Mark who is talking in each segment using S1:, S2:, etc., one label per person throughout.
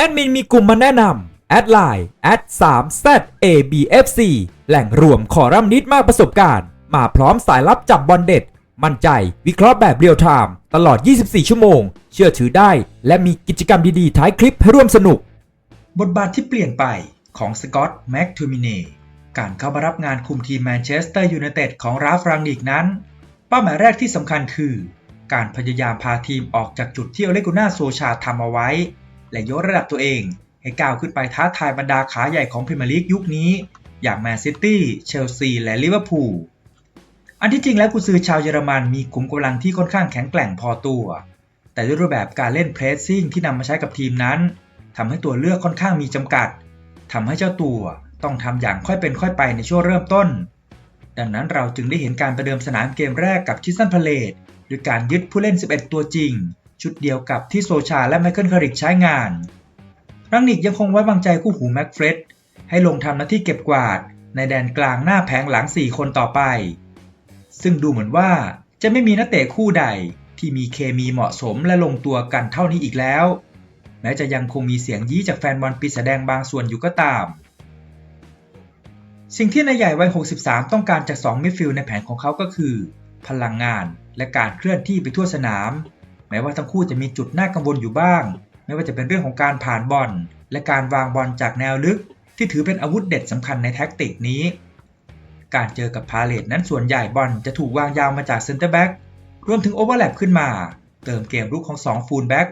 S1: แอดมินมีกลุ่มมาแนะนำแอดไลน์แอด3 z a b f c แหล่งรวมคอรัมนิดมากประสบการณ์ มาพร้อมสายลับจับบอลเด็ด มั่นใจวิเคราะห์แบบเรียลไทม์ตลอด 24 ชั่วโมง เชื่อถือได้ และมีกิจกรรมดี ๆ ท้ายคลิปให้ร่วมสนุก
S2: บทบาทที่เปลี่ยนไปของสกอตต์แม็กทูมิเนการเข้ามารับงานคุมทีมแมนเชสเตอร์ยูไนเต็ดของราฟรังนิกนั้น เป้าหมายแรกที่สำคัญคือ การพยายามพาทีมออกจากจุดที่อเลกูน่าโซชาทำเอาไว้ และยกระดับตัวเอง ให้ก้าวขึ้นไปท้าทายบรรดาขาใหญ่ของพรีเมียร์ลีกยุคนี้ อย่างแมนซิตี้ เชลซี และลิเวอร์พูล อันที่จริงแล้วกุซือชาวเยอรมันมีขุมกำลังที่ค่อนข้างแข็งแกร่งพอตัว แต่ด้วยรูปแบบการเล่นเพรสซิ่งที่นำมาใช้กับทีมนั้นทำให้ตัวเลือกค่อนข้างมีจำกัดทำให้เจ้าตัวต้องทำอย่างค่อยเป็นค่อยไปในช่วงเริ่มต้น ดังนั้นเราจึงได้เห็นการประเดิมสนามเกมแรกกับชิสซันพาเลตด้วยการยึดผู้เล่น 11 ตัวจริง ชุดเดียวกับที่โซชาและไมเคิลคาริกใช้งานรังนิกยังคงไว้วางใจคู่หูแม็กเฟรดให้ลงทำหน้าที่เก็บกวาด ในแดนกลางหน้าแผงหลัง 4 คนต่อไป ซึ่งดูเหมือนว่าจะไม่มีนักเตะคู่ใดที่มีเคมีเหมาะสมและลงตัวกันเท่านี้อีกแล้ว แม้จะยังคงมีเสียงยี้จากแฟนบอลปีศาจแดงบางส่วนอยู่ก็ตาม สิ่งที่นายใหญ่วัย 63 ต้องการจาก 2 มิดฟิลด์ในแผนของเขาก็คือ พลังงานและการเคลื่อนที่ไปทั่วสนาม แม้ว่าทั้งคู่จะมีจุดน่ากังวลอยู่บ้าง ไม่ว่าจะเป็นเรื่องของการผ่านบอลและการวางบอลจากแนวลึก ที่ถือเป็นอาวุธเด็ดสำคัญในแท็กติกนี้ การเจอกับพาเลตนั้นส่วนใหญ่บอลจะถูกวางยาวมาจากเซนเตอร์แบ็กรวมถึงโอเวอร์แลปขึ้นมา เติมเกมรุกของ2ฟูลแบ็ก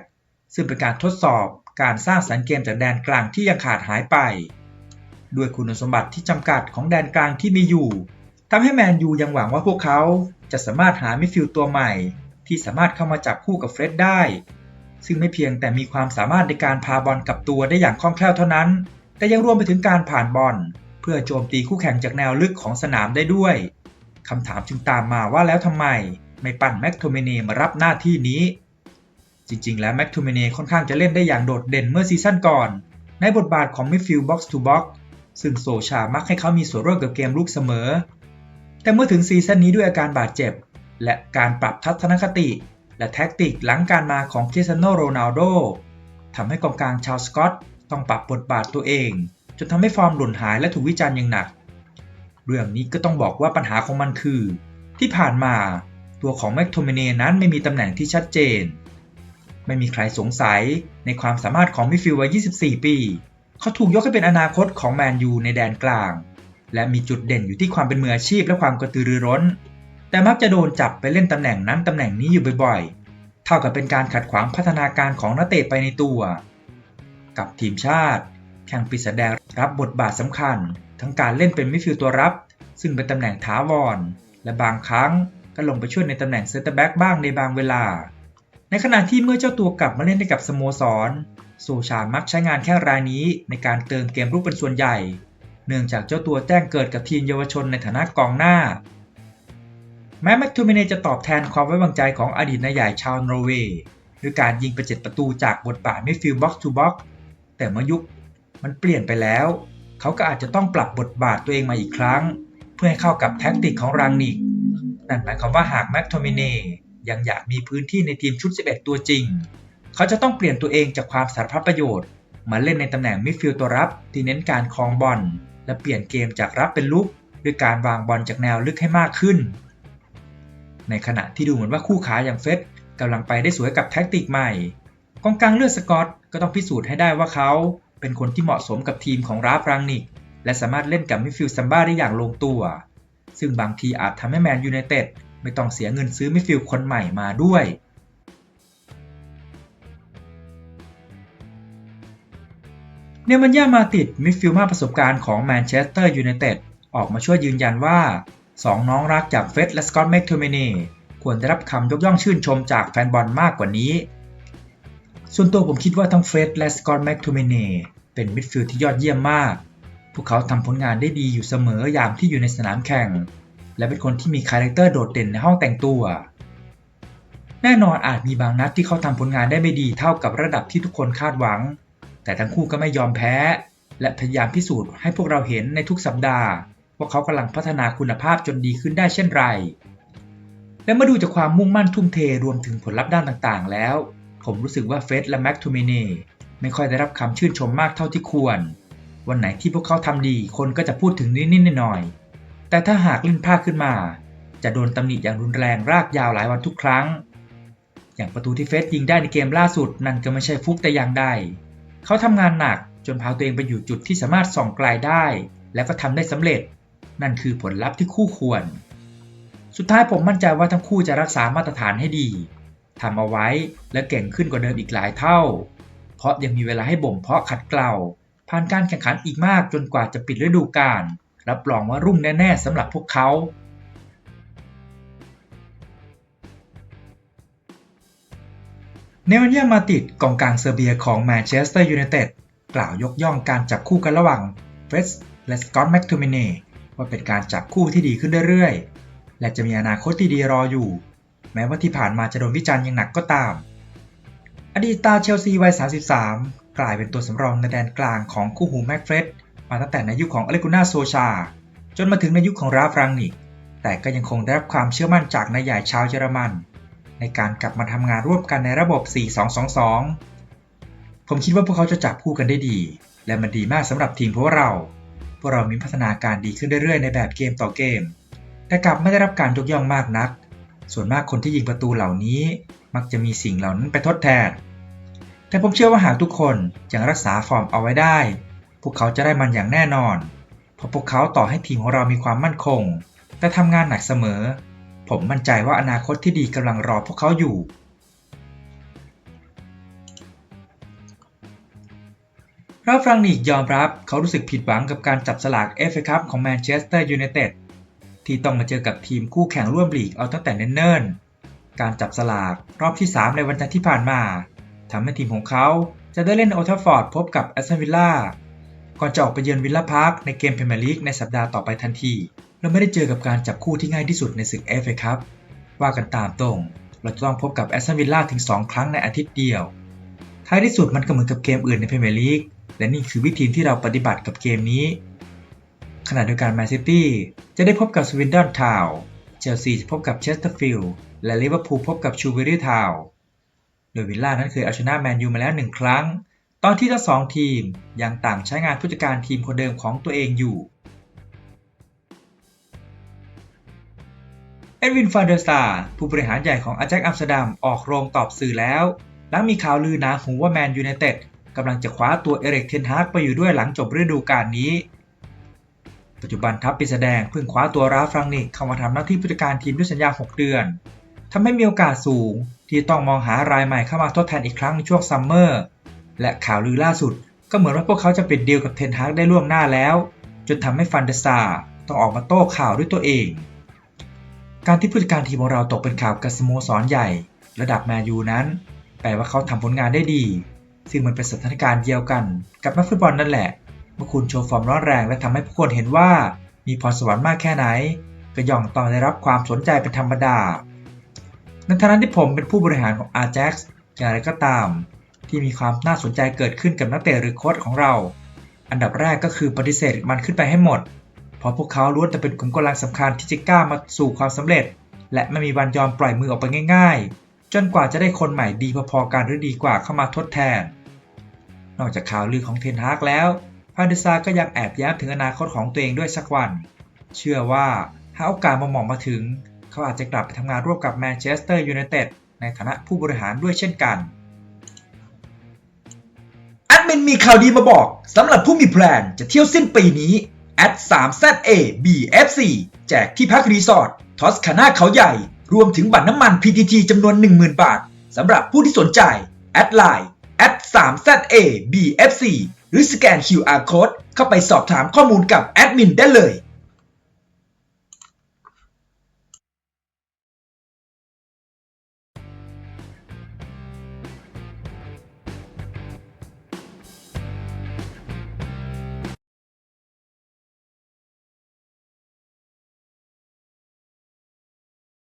S2: ซึ่งเป็นการทดสอบการสร้างสรรค์เกมจากแดนกลางที่ยังขาดหายไป ด้วยคุณสมบัติที่จำกัดของแดนกลางที่มีอยู่ทำให้แมนยูยังหวังว่าพวกเขาจะสามารถหามิดฟิลด์ตัวใหม่ ที่สามารถเข้ามาจับคู่กับเฟร็ดได้ ซึ่งไม่เพียงแต่มีความสามารถในการพาบอลกับตัวได้อย่างคล่องแคล่วเท่านั้น แต่ยังรวมไปถึงการผ่านบอลเพื่อโจมตีคู่แข่งจากแนวลึกของสนามได้ด้วยคำถามจึงตามมาว่าแล้วทำไมไม่ปั่นแม็กโทเมเนมารับหน้าที่นี้ จริงๆ แล้วแม็กโทเมเนค่อนข้างจะเล่นได้อย่างโดดเด่นเมื่อซีซั่นก่อน ในบทบาทของมิดฟิลด์บ็อกซ์ทูบ็อกซ์ซึ่งโซชามักให้เขามีส่วนร่วมกับเกมลุกเสมอ แต่เมื่อถึงซีซั่นนี้ด้วยอาการบาดเจ็บ และการปรับทัศนคติ และแท็กติกหลังการมาของคริสเตียโนโรนัลโดทำให้กองกลางชาวสกอตต้องปรับบทบาทตัวเอง จนทำให้ฟอร์มหล่นหายและถูกวิจารณ์อย่างหนัก เรื่องนี้ก็ต้องบอกว่าปัญหาของมันคือ ที่ผ่านมาตัวของแม็กโทเมเนนั้นไม่มีตำแหน่งที่ชัดเจน ไม่มีใครสงสัยในความสามารถของมิฟิลวัย 24 ปี เขาถูกยกให้เป็นอนาคตของแมนยูในแดนกลาง และมีจุดเด่นอยู่ที่ความเป็นมืออาชีพและความกระตือรือร้น แต่มักจะโดนจับไปเล่นตำแหน่งนั้นตำแหน่งนี้อยู่บ่อยๆ เท่ากับเป็นการขัดขวางพัฒนาการของนักเตะไปในตัว กับทีมชาติ แข่งปีศาจแดงรับบทบาทสำคัญ ทั้งการเล่นเป็นมิดฟิลด์ตัวรับ ซึ่งเป็นตำแหน่งถาวร และบางครั้งก็ลงไปช่วยในตำแหน่งเซนเตอร์แบ็กบ้างในบางเวลา ในขณะที่เมื่อเจ้าตัวกลับมาเล่นให้กับสโมสรโซชามักใช้งานแค่รายนี้ในการเติมเกมรุกเป็นส่วนใหญ่ เนื่องจากเจ้าตัวแจ้งเกิดกับทีมเยาวชนในฐานะกองหน้า แม้แม็กทูมิเนจะตอบแทนความไว้วางใจของอดีตนายใหญ่ชาวนอร์เวย์ด้วยการยิงไปเจ็ดประตูจากบทบาทมิดฟิลด์บ็อกซ์ทูบ็อกซ์แต่เมื่อยุคมันเปลี่ยนไปแล้ว เขาก็อาจจะต้องปรับบทบาทตัวเองมาอีกครั้ง เพื่อให้เข้ากับแท็กติกของรังนิก นั่นหมายความว่าหากแม็กโทมิเนยังอยากมีพื้นที่ในทีมชุด 11 ตัวจริง เขาจะต้องเปลี่ยนตัวเองจากความสารพัดประโยชน์ มาเล่นในตำแหน่งมิดฟิลด์ตัวรับที่เน้นการครองบอลและเปลี่ยนเกมจากรับเป็นลุกด้วยการวางบอลจากแนวลึกให้มากขึ้น ในขณะที่ดูเหมือนว่าคู่ขาอย่างเฟสกำลังไปได้สวยกับแท็กติกใหม่ กองกลางเลือดสกอตก็ต้องพิสูจน์ให้ได้ว่าเขา เป็นคนที่เหมาะสมกับทีมของราฟรังนิก และสามารถเล่นกับมิฟิลด์ซัมบ้าได้อย่างลงตัว ซึ่งบางทีอาจทำให้แมนยูไนเต็ดไม่ต้องเสียเงินซื้อมิฟิลด์คนใหม่มาด้วยเนมันย่ามาติดมิดฟิลด์มาประสบการณ์ของแมนเชสเตอร์ยูไนเต็ดออกมาช่วยยืนยันว่า 2 น้องรักจากเฟสและสกอตต์แมคโทเมเนควรได้รับคำยกย่องชื่นชมจากแฟนบอลมากกว่านี้ ส่วนตัวผมคิดว่าทั้งเฟสและสกอตต์แมคโทเมเนเป็นมิดฟิลด์ที่ยอดเยี่ยมมาก พวกเขาทำผลงานได้ดีอยู่เสมอยามที่อยู่ในสนามแข่ง และเป็นคนที่มีคาแรคเตอร์โดดเด่นในห้องแต่งตัว แน่นอนอาจมีบางนัดที่เขาทำผลงานได้ไม่ดีเท่ากับระดับที่ทุกคนคาดหวัง แต่ทั้งคู่ก็ไม่ยอมแพ้ และพยายามพิสูจน์ให้พวกเราเห็นในทุกสัปดาห์ ว่าเขากำลังพัฒนาคุณภาพจนดีขึ้นได้เช่นไร และมาดูจากความมุ่งมั่นทุ่มเทรวมถึงผลลัพธ์ด้านต่างๆ แล้ว ผมรู้สึกว่าเฟสและแม็กทูมิเน่ไม่ค่อยได้รับคำชื่นชมมากเท่าที่ควร วันไหนที่พวกเขาทำดีคนก็จะพูดถึงนิดๆหน่อยๆแต่ถ้าหากเล่นพลาดขึ้นมา จะโดนตำหนิอย่างรุนแรงรากยาวหลายวันทุกครั้ง อย่างประตูที่เฟสยิงได้ในเกมล่าสุดนั่นก็ไม่ใช่ฟุกแต่อย่างใดเขาทำงานหนักจนพาตัวเองไปอยู่จุดที่สามารถส่องไกลได้ แล้วก็ทำได้สำเร็จ นั่นคือผลลัพธ์ที่คู่ควร สุดท้ายผมมั่นใจว่าทั้งคู่จะรักษามาตรฐานให้ดีทำเอาไว้และเก่งขึ้นกว่าเดิมอีกหลายเท่า เพราะยังมีเวลาให้บ่มเพาะขัดเกลาผ่านการแข่งขันอีกมากจนกว่าจะปิดฤดูกาลรับรองว่ารุ่งแน่ๆสำหรับพวกเขาเนวันยามาติดกองกลางเซอร์เบียของแมนเชสเตอร์ยูไนเต็ดกล่าวยกย่องการจับคู่กันระหว่างเฟรสและสกอตต์แมคทูมินเน่ ว่าเป็นการจับคู่ที่ดีขึ้นเรื่อยๆ และจะมีอนาคตที่ดีรออยู่ แม้ว่าที่ผ่านมาจะโดนวิจารณ์อย่างหนักก็ตาม อดีตตาเชลซีวัย 33 กลายเป็นตัวสำรองในแดนกลางของคู่หูแม็กเฟรดมาตั้งแต่ในยุคของอเลกุน่าโซชา จนมาถึงในยุคของราฟรังนิก แต่ก็ยังคงได้รับความเชื่อมั่นจากนายใหญ่ชาวเยอรมัน ในการกลับมาทำงานร่วมกันในระบบ 4-2-2-2 ผมคิดว่าพวกเขาจะจับคู่กันได้ดี และมันดีมากสำหรับทีมพวกเรา พวกเรามีพัฒนาการดีขึ้นเรื่อยๆ ในแบบเกมต่อเกม แต่กลับไม่ได้รับการยกย่องมากนัก ส่วนมากคนที่ยิงประตูเหล่านี้ มักจะมีสิ่งเหล่านั้นไปทดแทน แต่ผมเชื่อว่าหากทุกคนยังรักษาฟอร์มเอาไว้ได้ พวกเขาจะได้มันอย่างแน่นอน เพราะพวกเขาต่อให้ทีมของเรามีความมั่นคง แต่ทำงานหนักเสมอ ผมมั่นใจว่าอนาคตที่ดีกำลังรอพวกเขาอยู่ ราฟรังนิกยอมรับเขารู้สึกผิดหวังกับการจับสลากเอฟเอคัพของแมนเชสเตอร์ยูไนเต็ดที่ต้องมาเจอกับทีมคู่แข่งร่วมลีกเอาตั้งแต่เนิ่นๆ การจับสลากรอบที่ 3 ในวันจันทร์ที่ผ่านมาทำให้ทีมของเขาจะได้เล่นโอทัฟฟอร์ดพบกับแอสตันวิลล่าก่อนจะออกไปเยือนวิลล่าพาร์คในเกมพรีเมียร์ลีกในสัปดาห์ต่อไปทันที เราไม่ได้เจอกับการจับคู่ที่ง่ายที่สุดในศึกเอฟเอคัพว่ากันตามตรง เราจะต้องพบกับแอสตันวิลล่าถึง 2 ครั้งในอาทิตย์เดียวท้ายที่สุดมันก็เหมือนกับเกมอื่นในพรีเมียร์ลีก และนี่คือวิธีที่เราปฏิบัติกับเกมนี้ ขณะเดียวกันแมนซิตี้จะได้พบกับสวินดอนทาวน์เชลซีจะพบกับเชสเตอร์ฟิลด์และลิเวอร์พูลพบกับชูเบอรี่ทาวน์โดยวิลล่านั้นเคยเอาชนะแมนยูมาแล้วหนึ่งครั้ง ตอนที่ทั้งสองทีมยังต่างใช้งานผู้จัดการทีมคนเดิมของตัวเองอยู่เอ็ดวินฟานเดอร์ซาร์ผู้บริหารใหญ่ของอาแจ็คอัมสเตอร์ดัมออกโรงตอบสื่อแล้ว หลังมีข่าวลือหนาหูว่าแมนยูไนเต็ด กำลังจะคว้าตัวเอริกเทนฮากไปอยู่ด้วยหลังจบฤดูกาลนี้ ปัจจุบันทัพปีแสดงเพิ่งคว้าตัวราฟรังนิกเข้ามาทำหน้าที่ผู้จัดการทีมด้วยสัญญา 6 เดือนทำให้มีโอกาสสูง ที่ต้องมองหารายใหม่เข้ามาทดแทนอีกครั้งในช่วงซัมเมอร์และข่าวลือล่าสุดก็เหมือนว่าพวกเขาจะปิดดีลกับเทนฮากได้ล่วงหน้าแล้ว จนทำให้ฟันเดซาต้องออกมาโต้ข่าวด้วยตัวเอง การที่ผู้จัดการทีมของเราตกเป็นข่าวกับสโมสรใหญ่ ระดับแมนยูนั้น แปลว่าเขาทำผลงานได้ดี ซึ่งมันเป็นสถานการณ์เดียวกันกับนักฟุตบอลนั่นแหละ เมื่อคุณโชว์ฟอร์มร้อนแรงและทำให้ผู้คนเห็นว่า มีพรสวรรค์มากแค่ไหน ก็ย่อมต้องได้รับความสนใจเป็นธรรมดา ในฐานะที่ผมเป็นผู้บริหารของ Ajax อย่างไรก็ตาม ที่มีความน่าสนใจเกิดขึ้นกับนักเตะหรือโค้ชของเรา อันดับแรกก็คือปฏิเสธมันขึ้นไปให้หมด เพราะพวกเขาล้วนแต่เป็นกลุ่มกำลังสำคัญที่จะกล้ามาสู่ความสำเร็จ และไม่มีวันยอมปล่อยมือออกไปง่าย ๆ จนกว่าจะได้คนใหม่ดีพอๆกันหรือดีกว่าเข้ามาทดแทน นอกจากข่าวลือของเทนฮากแล้วพาเดซาก็ยังแอบย้มถึงอนาคตของตัวเองด้วยสักวัน เชื่อว่าหากโอกาสมาหมองมาถึง เขาอาจจะกลับไปทำงานร่วมกับแมนเชสเตอร์ยูไนเต็ดในฐานะผู้บริหารด้วยเช่นกันแอดมินมีข่าวดีมาบอกสำหรับผู้มีแพลนจะเที่ยวสิ้นปีนี้แอด 3ZA BFC แจกที่พักรีสอร์ททอสคาน่าเขาใหญ่ รวมถึงบัตรน้ำมัน PTT จำนวน 10,000 บาทสำหรับผู้ที่สนใจ แอดไลน์ แอด 3ZA BFC หรือสแกน QR Code เข้าไปสอบถามข้อมูลกับแอดมินได้เลย